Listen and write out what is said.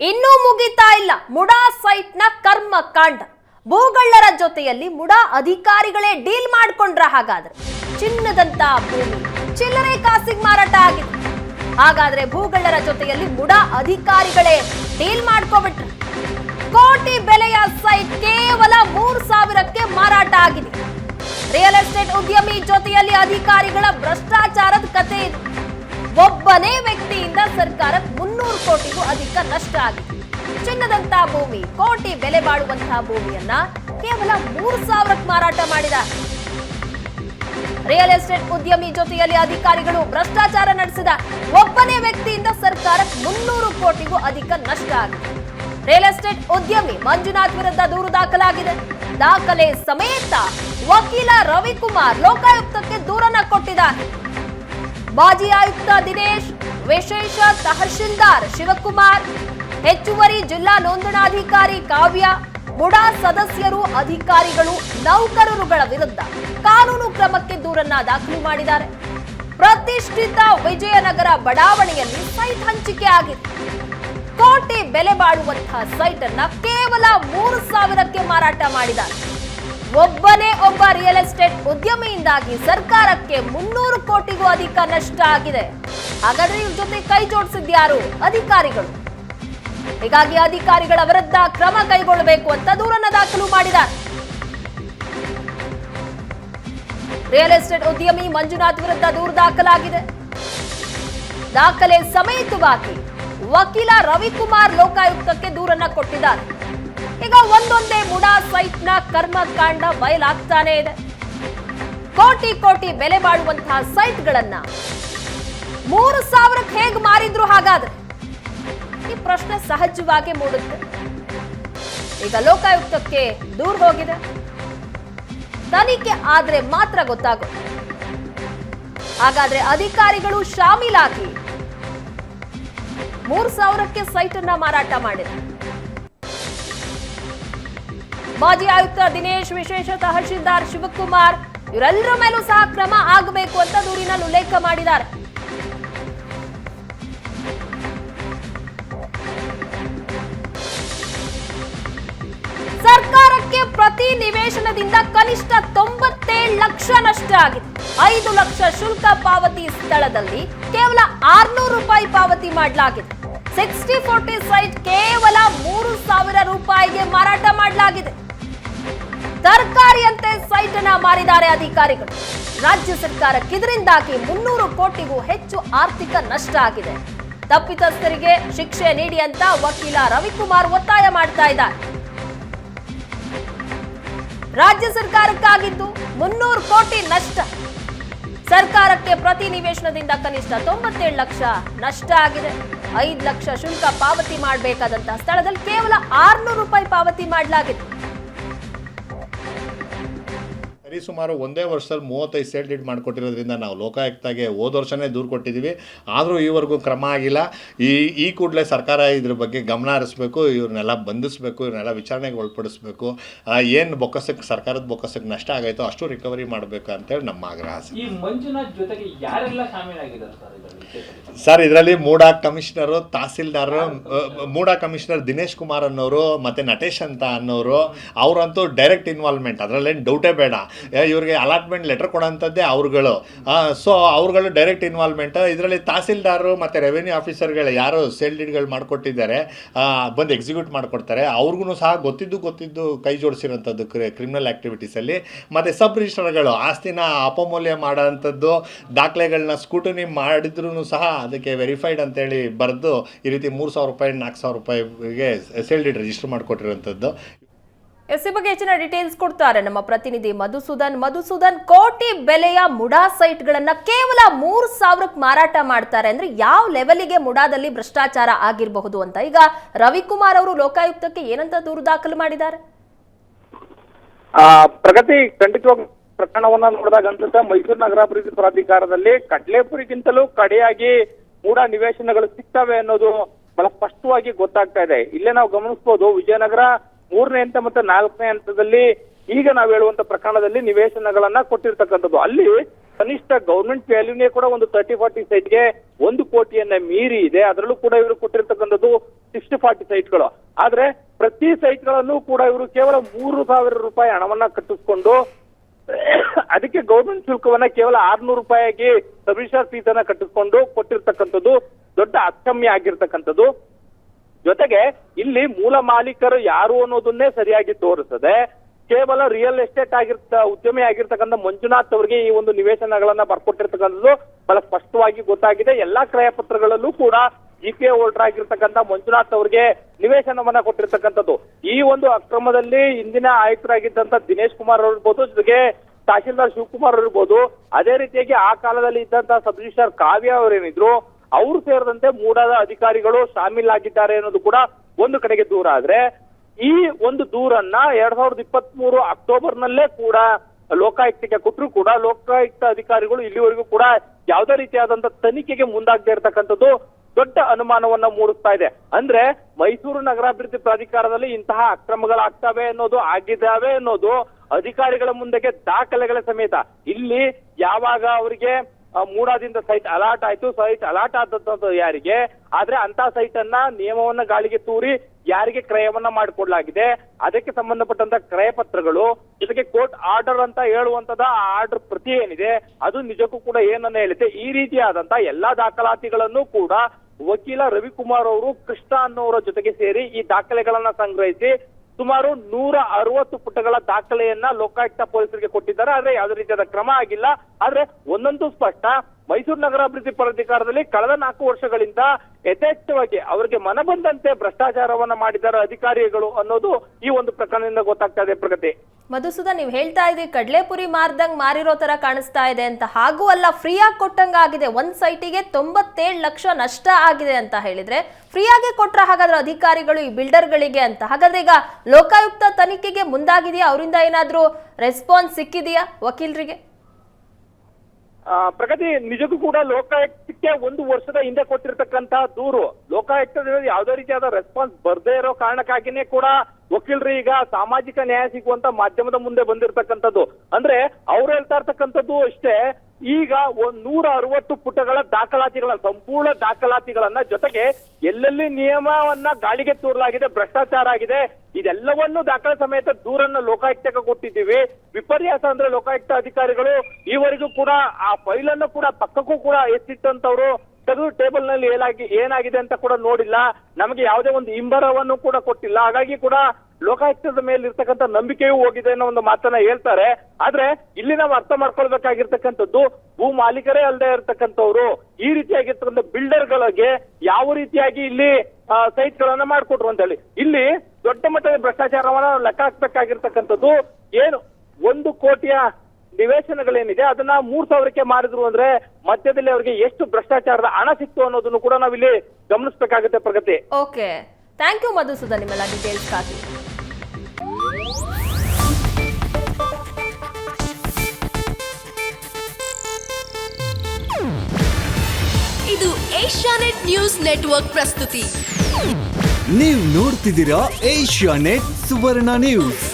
ಇನ್ನೂ ಮುಗಿತಾ ಇಲ್ಲ. ಮುಡಾ ಸೈಟ್ನ ಕರ್ಮ ಕಾಂಡ. ಭೂಗಳ್ಳರ ಜೊತೆಯಲ್ಲಿ ಮುಡಾ ಅಧಿಕಾರಿಗಳೇ ಡೀಲ್ ಮಾಡ್ಕೊಂಡ್ರ ಹಾಗಾದ್ರೆ. ಚಿನ್ನದಂತ ಭೂಮಿ. ಚಿಲ್ಲರೆ ಕಾಸಿಗೆ ಮಾರಾಟ ಆಗಿದೆ. ಹಾಗಾದ್ರೆ ಭೂಗಳ್ಳರ ಜೊತೆಯಲ್ಲಿ ಮುಡಾ ಅಧಿಕಾರಿಗಳೇ ಡೀಲ್ ಮಾಡ್ಕೊಬಿಟ್ರು. ಕೋಟಿ ಬೆಲೆಯ ಸೈಟ್ ಕೇವಲ ಮೂರ್ ಸಾವಿರಕ್ಕೆ ಮಾರಾಟ ಆಗಿದೆ. ರಿಯಲ್ ಎಸ್ಟೇಟ್ ಉದ್ಯಮಿ ಜೊತೆಯಲ್ಲಿ ಅಧಿಕಾರಿಗಳ ಭ್ರಷ್ಟಾಚಾರದ ಕತೆ ಇದು. ಒಬ್ಬನೇ ವ್ಯಕ್ತಿಯಿಂದ ಸರ್ಕಾರಕ್ಕೆ ಮುನ್ನೂರು ಕೋಟಿಗೂ ಅಧಿಕ ನಷ್ಟ ಆಗಿದೆ. ಚಿನ್ನದಂತ ಭೂಮಿ, ಕೋಟಿ ಬೆಲೆ ಬಾಳುವಂತಹ ಭೂಮಿಯನ್ನ ಕೇವಲ ಮೂರು ಸಾವಿರಕ್ಕೆ ಮಾರಾಟ ಮಾಡಿದ. ರಿಯಲ್ ಎಸ್ಟೇಟ್ ಉದ್ಯಮಿ ಜೊತೆಯಲ್ಲಿ ಅಧಿಕಾರಿಗಳು ಭ್ರಷ್ಟಾಚಾರ ನಡೆಸಿದ. ಒಬ್ಬನೇ ವ್ಯಕ್ತಿಯಿಂದ ಸರ್ಕಾರಕ್ಕೆ ಮುನ್ನೂರು ಕೋಟಿಗೂ ಅಧಿಕ ನಷ್ಟ ಆಗಿದೆ. ರಿಯಲ್ ಎಸ್ಟೇಟ್ ಉದ್ಯಮಿ ಮಂಜುನಾಥ್ ವಿರುದ್ಧ ದೂರು ದಾಖಲಾಗಿದೆ. ದಾಖಲೆ ಸಮೇತ ವಕೀಲ ರವಿಕುಮಾರ್ ಲೋಕಾಯುಕ್ತಕ್ಕೆ ದೂರನ್ನ ಕೊಟ್ಟಿದ್ದಾರೆ ಮಾಜಿ ಆಯುಕ್ತ ದಿನೇಶ್ ವಿಶೇಷ ತಹಶೀಲ್ದಾರ್ ಶಿವಕುಮಾರ್, ಹೆಚ್ಚುವರಿ ಜಿಲ್ಲಾ ನೋಂದಣಾಧಿಕಾರಿ ಕಾವ್ಯ, ಬುಡಾ ಸದಸ್ಯರು, ಅಧಿಕಾರಿಗಳು, ನೌಕರರುಗಳ ವಿರುದ್ಧ ಕಾನೂನು ಕ್ರಮಕ್ಕೆ ದೂರನ್ನ ದಾಖಲು ಮಾಡಿದ್ದಾರೆ. ಪ್ರತಿಷ್ಠಿತ ವಿಜಯನಗರ ಬಡಾವಣೆಯಲ್ಲಿ ಸೈಟ್ ಹಂಚಿಕೆ ಆಗಿತ್ತು ಕೋಟಿ ಬೆಲೆ ಬಾಳುವಂತಹ ಸೈಟ್ ಅನ್ನ ಕೇವಲ ಮೂರು ಸಾವಿರಕ್ಕೆ ಮಾರಾಟ ಮಾಡಿದ್ದಾರೆ. ಒಬ್ಬನೇ ಒಬ್ಬ ರಿಯಲ್ ಎಸ್ಟೇಟ್ ಉದ್ಯಮಿಯಿಂದಾಗಿ ಸರ್ಕಾರಕ್ಕೆ ಮುನ್ನೂರು ಕೋಟಿಗೂ ಅಧಿಕ ನಷ್ಟ ಆಗಿದೆ. ಹಾಗಾದ್ರೆ ಇವ್ರ ಜೊತೆ ಕೈ ಜೋಡಿಸಿದ್ಯಾರು ಅಧಿಕಾರಿಗಳು. ಹೀಗಾಗಿ ಅಧಿಕಾರಿಗಳ ವಿರುದ್ಧ ಕ್ರಮ ಕೈಗೊಳ್ಳಬೇಕು ಅಂತ ದೂರನ್ನು ದಾಖಲು ಮಾಡಿದ್ದಾರೆ. ರಿಯಲ್ ಎಸ್ಟೇಟ್ ಉದ್ಯಮಿ ಮಂಜುನಾಥ್ ವಿರುದ್ಧ ದೂರು ದಾಖಲಾಗಿದೆ. ದಾಖಲೆ ಸಮೇತವಾಗಿ ವಕೀಲ ರವಿಕುಮಾರ್ ಲೋಕಾಯುಕ್ತಕ್ಕೆ ದೂರನ್ನ ಕೊಟ್ಟಿದ್ದಾರೆ. ಈಗ ಒಂದೊಂದೇ ಮುಡಾ ಸೈಟ್ನ ಕರ್ಮಕಾಂಡ ಬಯಲಾಗ್ತಾನೆ ಇದೆ. ಕೋಟಿ ಕೋಟಿ ಬೆಲೆ ಬಾಳುವಂತಹ ಸೈಟ್ಗಳನ್ನ ಮೂರು ಸಾವಿರಕ್ಕೆ ಹೇಗೆ ಮಾರಿದ್ರು ಹಾಗಾದ್ರೆ? ಈ ಪ್ರಶ್ನೆ ಸಹಜವಾಗಿ ಮೂಡುತ್ತೆ. ಈಗ ಲೋಕಾಯುಕ್ತಕ್ಕೆ ದೂರ ಹೋಗಿದೆ. ತನಿಖೆ ಆದ್ರೆ ಮಾತ್ರ ಗೊತ್ತಾಗುತ್ತೆ ಹಾಗಾದ್ರೆ ಅಧಿಕಾರಿಗಳು ಶಾಮೀಲಾಗಿ ಮೂರು ಸಾವಿರಕ್ಕೆ ಸೈಟ್ ಅನ್ನ ಮಾರಾಟ ಮಾಡಿದ್ರು. ಮಾಜಿ ಆಯುಕ್ತ ದಿನೇಶ್ ವಿಶೇಷ ತಹಶೀಲ್ದಾರ್ ಶಿವಕುಮಾರ್, ಇವರೆಲ್ಲರ ಮೇಲೂ ಸಹ ಕ್ರಮ ಆಗಬೇಕು ಅಂತ ದೂರಿನಲ್ಲಿ ಉಲ್ಲೇಖ ಮಾಡಿದ್ದಾರೆ. ಸರ್ಕಾರಕ್ಕೆ ಪ್ರತಿ ನಿವೇಶನದಿಂದ ಕನಿಷ್ಠ ತೊಂಬತ್ತೇಳು ಲಕ್ಷ ನಷ್ಟ ಆಗಿದೆ. ಐದು ಲಕ್ಷ ಶುಲ್ಕ ಪಾವತಿ ಸ್ಥಳದಲ್ಲಿ ಕೇವಲ ಆರ್ನೂರು ರೂಪಾಯಿ ಪಾವತಿ ಮಾಡಲಾಗಿದೆ. ಸಿಕ್ಸ್ಟಿ ಫೋರ್ಟಿ ಸೈಟ್ ಕೇವಲ ಮೂರು ಸಾವಿರ ರೂಪಾಯಿಗೆ ಮಾರಾಟ ಮಾಡಲಾಗಿದೆ. ತರಕಾರಿಯಂತೆ ಸೈಟ್ ಅನ್ನ ಮಾರಿದ್ದಾರೆ ಅಧಿಕಾರಿಗಳು. ರಾಜ್ಯ ಸರ್ಕಾರಕ್ಕೆ ಇದರಿಂದಾಗಿ ಮುನ್ನೂರು ಕೋಟಿಗೂ ಹೆಚ್ಚು ಆರ್ಥಿಕ ನಷ್ಟ ಆಗಿದೆ. ತಪ್ಪಿತಸ್ಥರಿಗೆ ಶಿಕ್ಷೆ ನೀಡಿ ಅಂತ ವಕೀಲ ರವಿಕುಮಾರ್ ಒತ್ತಾಯ ಮಾಡ್ತಾ ಇದ್ದಾರೆ. ರಾಜ್ಯ ಸರ್ಕಾರಕ್ಕಾಗಿದ್ದು ಮುನ್ನೂರು ಕೋಟಿ ನಷ್ಟ. ಸರ್ಕಾರಕ್ಕೆ ಪ್ರತಿ ನಿವೇಶನದಿಂದ ಕನಿಷ್ಠ ತೊಂಬತ್ತೇಳು ಲಕ್ಷ ನಷ್ಟ ಆಗಿದೆ. ಐದು ಲಕ್ಷ ಶುಲ್ಕ ಪಾವತಿ ಮಾಡಬೇಕಾದಂತಹ ಸ್ಥಳದಲ್ಲಿ ಕೇವಲ ಆರ್ನೂರು ರೂಪಾಯಿ ಪಾವತಿ ಮಾಡಲಾಗಿದೆ. ಸರಿ ಸುಮಾರು ಒಂದೇ ವರ್ಷದಲ್ಲಿ ಮೂವತ್ತೈದು ಸೇಲ್ ಡೀಟ್ ಮಾಡಿಕೊಟ್ಟಿರೋದ್ರಿಂದ ನಾವು ಲೋಕಾಯುಕ್ತಾಗೆ ಹೋದ ವರ್ಷನೇ ದೂರು ಕೊಟ್ಟಿದ್ದೀವಿ ಆದರೂ ಈವರೆಗೂ ಕ್ರಮ ಆಗಿಲ್ಲ. ಈ ಈ ಕೂಡಲೇ ಸರ್ಕಾರ ಇದ್ರ ಬಗ್ಗೆ ಗಮನ ಹರಿಸ್ಬೇಕು ಇವ್ರನ್ನೆಲ್ಲ ಬಂಧಿಸಬೇಕು ಇವ್ರನ್ನೆಲ್ಲ ವಿಚಾರಣೆಗೆ ಒಳಪಡಿಸ್ಬೇಕು. ಏನು ಬೊಕ್ಕಸಕ್ಕೆ ಸರ್ಕಾರದ ಬೊಕ್ಕಸಕ್ಕೆ ನಷ್ಟ ಆಗೈತೋ ಅಷ್ಟು ರಿಕವರಿ ಮಾಡಬೇಕು ಅಂತೇಳಿ ನಮ್ಮ ಆಗ್ರಹ ಸರ್. ಸರ್ ಇದರಲ್ಲಿ ಮೂಡಾ ಕಮಿಷನರು ತಹಸೀಲ್ದಾರ್ ಮೂಡಾ ಕಮಿಷನರ್ ದಿನೇಶ್ ಕುಮಾರ್ ಅನ್ನೋರು ಮತ್ತು ನಟೇಶ್ ಅಂತ ಅನ್ನೋರು ಅವರಂತೂ ಡೈರೆಕ್ಟ್ ಇನ್ವಾಲ್ವ್ಮೆಂಟ್ ಅದರಲ್ಲೇನು ಡೌಟೇ ಬೇಡ. ಇವ್ರಿಗೆ ಅಲಾಟ್ಮೆಂಟ್ ಲೆಟರ್ ಕೊಡೋಂಥದ್ದೇ ಅವ್ರುಗಳು. ಸೊ ಅವ್ರುಗಳು ಡೈರೆಕ್ಟ್ ಇನ್ವಾಲ್ವ್ಮೆಂಟ್ ಇದರಲ್ಲಿ ತಹಸೀಲ್ದಾರರು ಮತ್ತು ರೆವೆನ್ಯೂ ಆಫೀಸರ್ಗಳು ಯಾರು ಸೇಲ್ ಡೀಡ್ಗಳು ಮಾಡಿಕೊಟ್ಟಿದ್ದಾರೆ. ಬಂದು ಎಕ್ಸಿಕ್ಯೂಟ್ ಮಾಡಿಕೊಡ್ತಾರೆ. ಅವ್ರಿಗೂ ಸಹ ಗೊತ್ತಿದ್ದು ಗೊತ್ತಿದ್ದು ಕೈ ಜೋಡಿಸಿರೋಂಥದ್ದು ಕ್ರಿಮಿನಲ್ ಆ್ಯಕ್ಟಿವಿಟೀಸಲ್ಲಿ ಮತ್ತು ಸಬ್ ರಿಜಿಸ್ಟರ್ಗಳು ಆಸ್ತಿನ ಅಪಮೌಲ್ಯ ಮಾಡೋಂಥದ್ದು ದಾಖಲೆಗಳನ್ನ ಸ್ಕೂಟನಿ ಮಾಡಿದ್ರೂ ಸಹ ಅದಕ್ಕೆ ವೆರಿಫೈಡ್ ಅಂತೇಳಿ ಬರೆದು ಈ ರೀತಿ ಮೂರು ಸಾವಿರ ರೂಪಾಯಿ, ನಾಲ್ಕು ಸಾವಿರ ರೂಪಾಯಿಗೆ ಸೇಲ್ ಡೀಡ್ ರಿಜಿಸ್ಟರ್ ಮಾಡಿಕೊಟ್ಟಿರೋಂಥದ್ದು. ಎಸ್ ಬಗ್ಗೆ ಹೆಚ್ಚಿನ ಡೀಟೇಲ್ಸ್ ಕೊಡ್ತಾರೆ ನಮ್ಮ ಪ್ರತಿನಿಧಿ ಮಧುಸೂದನ್. ಮಧುಸೂದನ್, ಕೋಟಿ ಬೆಲೆಯ ಮುಡಾ ಸೈಟ್ ಗಳನ್ನ ಕೇವಲ ಮೂರ್ ಸಾವಿರಕ್ಕೆ ಮಾರಾಟ ಮಾಡ್ತಾರೆ ಅಂದ್ರೆ ಯಾವ ಲೆವೆಲಿಗೆ ಮುಡಾದಲ್ಲಿ ಭ್ರಷ್ಟಾಚಾರ ಆಗಿರಬಹುದು ಅಂತ. ಈಗ ರವಿಕುಮಾರ್ ಅವರು ಲೋಕಾಯುಕ್ತಕ್ಕೆ ಏನಂತ ದೂರು ದಾಖಲು ಮಾಡಿದ್ದಾರೆ? ಪ್ರಗತಿ ಖಂಡಿತವಾಗಿ ಪ್ರಕರಣವನ್ನ ನೋಡಿದಾಗ ಅನ್ಸುತ್ತೆ, ಮೈಸೂರು ನಗರಾಭಿವೃದ್ಧಿ ಪ್ರಾಧಿಕಾರದಲ್ಲಿ ಕಡ್ಲೆಪುರಿಗಿಂತಲೂ ಕಡೆಯಾಗಿ ಮೂಡ ನಿವೇಶನಗಳು ಸಿಗ್ತವೆ ಅನ್ನೋದು ಬಹಳ ಸ್ಪಷ್ಟವಾಗಿ ಗೊತ್ತಾಗ್ತಾ ಇದೆ. ಇಲ್ಲೇ ನಾವು ಗಮನಿಸಬಹುದು ವಿಜಯನಗರ ಮೂರನೇ ಹಂತ ಮತ್ತೆ ನಾಲ್ಕನೇ ಹಂತದಲ್ಲಿ ಈಗ ನಾವು ಹೇಳುವಂತ ಪ್ರಕರಣದಲ್ಲಿ ನಿವೇಶನಗಳನ್ನ ಕೊಟ್ಟಿರ್ತಕ್ಕಂಥದ್ದು. ಅಲ್ಲಿ ಕನಿಷ್ಠ ಗೌರ್ಮೆಂಟ್ ವ್ಯಾಲ್ಯೂನೇ ಕೂಡ ಒಂದು ತರ್ಟಿ ಫಾರ್ಟಿ ಸೈಟ್ಗೆ ಒಂದು ಕೋಟಿಯನ್ನ ಮೀರಿ ಇದೆ. ಅದರಲ್ಲೂ ಕೂಡ ಇವರು ಕೊಟ್ಟಿರ್ತಕ್ಕಂಥದ್ದು ಸಿಕ್ಸ್ಟಿ ಫಾರ್ಟಿ ಸೈಟ್ಗಳು ಆದ್ರೆ ಪ್ರತಿ ಸೈಟ್ಗಳನ್ನು ಕೂಡ ಇವರು ಕೇವಲ ಮೂರು ಸಾವಿರ ರೂಪಾಯಿ ಹಣವನ್ನ ಕಟ್ಟಿಸ್ಕೊಂಡು ಅದಕ್ಕೆ ಗೌರ್ಮೆಂಟ್ ಶುಲ್ಕವನ್ನ ಕೇವಲ ಆರ್ನೂರು ರೂಪಾಯಿಗೆ ಸಬ್ರಿಜಿಸ್ಟ್ರಾರ್ ಫೀಸ್ ಅನ್ನ ಕಟ್ಟಿಸ್ಕೊಂಡು ಕೊಟ್ಟಿರ್ತಕ್ಕಂಥದ್ದು ದೊಡ್ಡ ಅಕ್ಷಮ್ಯ ಆಗಿರ್ತಕ್ಕಂಥದ್ದು. ಜೊತೆಗೆ ಇಲ್ಲಿ ಮೂಲ ಮಾಲೀಕರು ಯಾರು ಅನ್ನೋದನ್ನೇ ಸರಿಯಾಗಿ ತೋರಿಸದೆ ಕೇವಲ ರಿಯಲ್ ಎಸ್ಟೇಟ್ ಆಗಿರ್ತ, ಉದ್ಯಮಿ ಆಗಿರ್ತಕ್ಕಂಥ ಮಂಜುನಾಥ್ ಅವರಿಗೆ ಈ ಒಂದು ನಿವೇಶನಗಳನ್ನ ಬರ್ಕೊಟ್ಟಿರ್ತಕ್ಕಂಥದ್ದು ಬಹಳ ಸ್ಪಷ್ಟವಾಗಿ ಗೊತ್ತಾಗಿದೆ. ಎಲ್ಲಾ ಕ್ರಯ ಪತ್ರಗಳಲ್ಲೂ ಕೂಡ ಜಿ ಪಿ ಹೋಲ್ಡರ್ ಆಗಿರ್ತಕ್ಕಂಥ ಮಂಜುನಾಥ್ ಅವರಿಗೆ ನಿವೇಶನವನ್ನ ಕೊಟ್ಟಿರ್ತಕ್ಕಂಥದ್ದು. ಈ ಒಂದು ಅಕ್ರಮದಲ್ಲಿ ಇಂದಿನ ಆಯುಕ್ತರಾಗಿದ್ದಂತ ದಿನೇಶ್ ಕುಮಾರ್ ಅವ್ರಿರ್ಬೋದು ಜೊತೆಗೆ ತಹಶೀಲ್ದಾರ್ ಶಿವಕುಮಾರ್ ಅವ್ರು ಇರ್ಬೋದು, ಅದೇ ರೀತಿಯಾಗಿ ಆ ಕಾಲದಲ್ಲಿ ಇದ್ದಂತ ಸಬ್ ರಿಜಿಸ್ಟ್ರಾರ್ ಕಾವ್ಯ ಅವರೇನಿದ್ರು ಅವರು ಸೇರಿದಂತೆ ಮೂಡಾದ ಅಧಿಕಾರಿಗಳು ಶಾಮೀಲಾಗಿದ್ದಾರೆ ಅನ್ನೋದು ಕೂಡ ಒಂದು ಕಡೆಗೆ ದೂರ. ಆದ್ರೆ ಈ ಒಂದು ದೂರನ್ನ ಎರಡ್ ಸಾವಿರದ ಇಪ್ಪತ್ತ್ ಮೂರು ಅಕ್ಟೋಬರ್ ನಲ್ಲೇ ಕೂಡ ಲೋಕಾಯುಕ್ತಕ್ಕೆ ಕೊಟ್ಟರು ಕೂಡ ಲೋಕಾಯುಕ್ತ ಅಧಿಕಾರಿಗಳು ಇಲ್ಲಿವರೆಗೂ ಕೂಡ ಯಾವುದೇ ರೀತಿಯಾದಂತ ತನಿಖೆಗೆ ಮುಂದಾಗದೇ ಇರತಕ್ಕಂಥದ್ದು ದೊಡ್ಡ ಅನುಮಾನವನ್ನ ಮೂಡಿಸ್ತಾ ಇದೆ. ಅಂದ್ರೆ ಮೈಸೂರು ನಗರಾಭಿವೃದ್ಧಿ ಪ್ರಾಧಿಕಾರದಲ್ಲಿ ಇಂತಹ ಅಕ್ರಮಗಳಾಗ್ತವೆ ಅನ್ನೋದು, ಆಗಿದ್ದಾವೆ ಅನ್ನೋದು ಅಧಿಕಾರಿಗಳ ಮುಂದೆಗೆ ದಾಖಲೆಗಳ ಸಮೇತ. ಇಲ್ಲಿ ಯಾವಾಗ ಅವರಿಗೆ ಮೂಡಾದಿಂದ ಸೈಟ್ ಅಲರ್ಟ್ ಆಯ್ತು. ಸೈಟ್ ಅಲರ್ಟ್ ಆದದ್ದು ಯಾರಿಗೆ? ಆದ್ರೆ ಅಂತ ಸೈಟ್ ಅನ್ನ ನಿಯಮವನ್ನ ಗಾಳಿಗೆ ತೂರಿ ಯಾರಿಗೆ ಕ್ರಯವನ್ನ ಮಾಡಿಕೊಡ್ಲಾಗಿದೆ? ಅದಕ್ಕೆ ಸಂಬಂಧಪಟ್ಟಂತ ಕ್ರಯ ಪತ್ರಗಳು ಜೊತೆಗೆ ಕೋರ್ಟ್ ಆರ್ಡರ್ ಅಂತ ಹೇಳುವಂತದ ಆರ್ಡರ್ ಪ್ರತಿ ಏನಿದೆ, ಅದು ನಿಜಕ್ಕೂ ಕೂಡ ಏನನ್ನ ಹೇಳುತ್ತೆ? ಈ ರೀತಿಯಾದಂತ ಎಲ್ಲಾ ದಾಖಲಾತಿಗಳನ್ನು ಕೂಡ ವಕೀಲ ರವಿಕುಮಾರ್ ಅವರು ಕೃಷ್ಣ ಅನ್ನೋರ ಜೊತೆಗೆ ಸೇರಿ ಈ ದಾಖಲೆಗಳನ್ನ ಸಂಗ್ರಹಿಸಿ ಸುಮಾರು ನೂರ ಅರವತ್ತು ಪುಟಗಳ ದಾಖಲೆಯನ್ನ ಲೋಕಾಯುಕ್ತ ಪೊಲೀಸರಿಗೆ ಕೊಟ್ಟಿದ್ದಾರೆ. ಆದ್ರೆ ಯಾವುದೇ ರೀತಿಯಾದ ಕ್ರಮ ಆಗಿಲ್ಲ. ಆದ್ರೆ ಒಂದಂತೂ ಸ್ಪಷ್ಟ ಮೈಸೂರು ನಗರಾಭಿವೃದ್ಧಿ ಪ್ರಾಧಿಕಾರದಲ್ಲಿ ಕಳೆದ ನಾಲ್ಕು ವರ್ಷಗಳಿಂದ ಯಥೇಚ್ಛವಾಗಿ ಅವರಿಗೆ ಮನ ಬಂದಂತೆ ಭ್ರಷ್ಟಾಚಾರವನ್ನ ಮಾಡಿದ್ದಾರೆ ಅಧಿಕಾರಿಗಳು ಅನ್ನೋದು ಈ ಒಂದು ಪ್ರಕರಣದಿಂದ ಗೊತ್ತಾಗ್ತಾ ಇದೆ ಪ್ರಗತಿ. ಮಧುಸೂದನ್, ನೀವು ಹೇಳ್ತಾ ಇದ್ರಿ ಕಡ್ಲೆಪುರಿ ಮಾರ್ದಂಗ್ ಮಾರಿರೋ ತರ ಕಾಣಿಸ್ತಾ ಇದೆ ಅಂತ. ಹಾಗೂ ಅಲ್ಲ, ಫ್ರೀಯಾಗಿ ಕೊಟ್ಟಂಗ ಆಗಿದೆ. ಒಂದ್ ಸೈಟಿಗೆ ತೊಂಬತ್ತೇಳು ಲಕ್ಷ ನಷ್ಟ ಆಗಿದೆ ಅಂತ ಹೇಳಿದ್ರೆ, ಫ್ರೀಯಾಗಿ ಕೊಟ್ರ ಹಾಗಾದ್ರೆ ಅಧಿಕಾರಿಗಳು ಈ ಬಿಲ್ಡರ್ಗಳಿಗೆ ಅಂತ. ಹಾಗಾದ್ರೆ ಈಗ ಲೋಕಾಯುಕ್ತ ತನಿಖೆಗೆ ಮುಂದಾಗಿದೆಯಾ? ಅವರಿಂದ ಏನಾದ್ರೂ ರೆಸ್ಪಾನ್ಸ್ ಸಿಕ್ಕಿದೆಯಾ ವಕೀಲರಿಗೆ? ಪ್ರಗತಿ, ನಿಜಕ್ಕೂ ಕೂಡ ಲೋಕಾಯುಕ್ತಕ್ಕೆ ಒಂದು ವರ್ಷದ ಹಿಂದೆ ಕೊಟ್ಟಿರ್ತಕ್ಕಂತಹ ದೂರು. ಲೋಕಾಯುಕ್ತದಿಂದ ಯಾವುದೇ ರೀತಿಯಾದ ರೆಸ್ಪಾನ್ಸ್ ಬರ್ದೇ ಇರೋ ಕಾರಣಕ್ಕಾಗಿನೇ ಕೂಡ ವಕೀಲರು ಈಗ ಸಾಮಾಜಿಕ ನ್ಯಾಯ ಸಿಗುವಂತ ಮಾಧ್ಯಮದ ಮುಂದೆ ಬಂದಿರತಕ್ಕಂಥದ್ದು. ಅಂದ್ರೆ ಅವ್ರು ಹೇಳ್ತಾ ಇರ್ತಕ್ಕಂಥದ್ದು ಅಷ್ಟೇ ಈಗ ಒಂದ್ ನೂರ ಅರವತ್ತು ಪುಟಗಳ ದಾಖಲಾತಿಗಳ ಸಂಪೂರ್ಣ ದಾಖಲಾತಿಗಳನ್ನ ಜೊತೆಗೆ ಎಲ್ಲೆಲ್ಲಿ ನಿಯಮವನ್ನ ಗಾಳಿಗೆ ತೂರಲಾಗಿದೆ, ಭ್ರಷ್ಟಾಚಾರ ಆಗಿದೆ, ಇದೆಲ್ಲವನ್ನು ದಾಖಲೆ ಸಮೇತ ದೂರನ್ನ ಲೋಕಾಯುಕ್ತಕ್ಕೆ ಕೊಟ್ಟಿದ್ದೀವಿ. ವಿಪರ್ಯಾಸ ಅಂದ್ರೆ ಲೋಕಾಯುಕ್ತ ಅಧಿಕಾರಿಗಳು, ಈವರೆಗೂ ಕೂಡ ಆ ಫೈಲ್ ಅನ್ನು ಕೂಡ ಪಕ್ಕಕ್ಕೂ ಕೂಡ ಎತ್ತಿಟ್ಟಂತವ್ರು ತೆಗೆದು ಟೇಬಲ್ನಲ್ಲಿ ಏನಾಗಿ, ಏನಾಗಿದೆ ಅಂತ ಕೂಡ ನೋಡಿಲ್ಲ. ನಮಗೆ ಯಾವುದೇ ಒಂದು ಇಂಬರವನ್ನು ಕೂಡ ಕೊಟ್ಟಿಲ್ಲ. ಹಾಗಾಗಿ ಕೂಡ ಲೋಕಾಯುಕ್ತದ ಮೇಲೆ ಇರ್ತಕ್ಕಂಥ ನಂಬಿಕೆಯೂ ಹೋಗಿದೆ ಅನ್ನೋ ಒಂದು ಮಾತನ್ನ ಹೇಳ್ತಾರೆ. ಆದ್ರೆ ಇಲ್ಲಿ ನಾವು ಅರ್ಥ ಮಾಡ್ಕೊಳ್ಬೇಕಾಗಿರ್ತಕ್ಕಂಥದ್ದು, ಭೂ ಮಾಲೀಕರೇ ಅಲ್ಲದೆ ಇರ್ತಕ್ಕಂಥವ್ರು. ಈ ರೀತಿಯಾಗಿರ್ತಕ್ಕಂಥ ಬಿಲ್ಡರ್ಗಳಿಗೆ ಯಾವ ರೀತಿಯಾಗಿ ಇಲ್ಲಿ ಸೈಟ್ ಗಳನ್ನ ಮಾಡ್ಕೊಟ್ರು ಅಂತ ಹೇಳಿ. ಇಲ್ಲಿ ದೊಡ್ಡ ಮಟ್ಟದ ಭ್ರಷ್ಟಾಚಾರವನ್ನ ಲೆಕ್ಕ ಹಾಕ್ಬೇಕಾಗಿರ್ತಕ್ಕಂಥದ್ದು ಏನು ಒಂದು ಕೋಟಿಯ ನಿವೇಶನಗಳೇನಿದೆ ಅದನ್ನ ಮೂರ್ ಸಾವಿರಕ್ಕೆ ಮಾರಿದ್ರು ಅಂದ್ರೆ ಮಧ್ಯದಲ್ಲಿ ಅವರಿಗೆ ಎಷ್ಟು ಭ್ರಷ್ಟಾಚಾರದ ಹಣ ಸಿಕ್ತು ಅನ್ನೋದನ್ನು ಕೂಡ ನಾವಿಲ್ಲಿ ಗಮನಿಸಬೇಕಾಗುತ್ತೆ Pragati. Okay. Thank you Madhusudan ನಿಮ್ಮೆಲ್ಲ ಡೀಟೇಲ್ಸ್ ಕಾಫಿ ಇದು ಏಷ್ಯಾನೆಟ್ ನ್ಯೂಸ್ ನೆಟ್ವರ್ಕ್ ಪ್ರಸ್ತುತಿ. ನೀವು ನೋಡ್ತಿದ್ದೀರಾ ಏಷ್ಯಾ ನೆಟ್ ಸುವರ್ಣ ನ್ಯೂಸ್.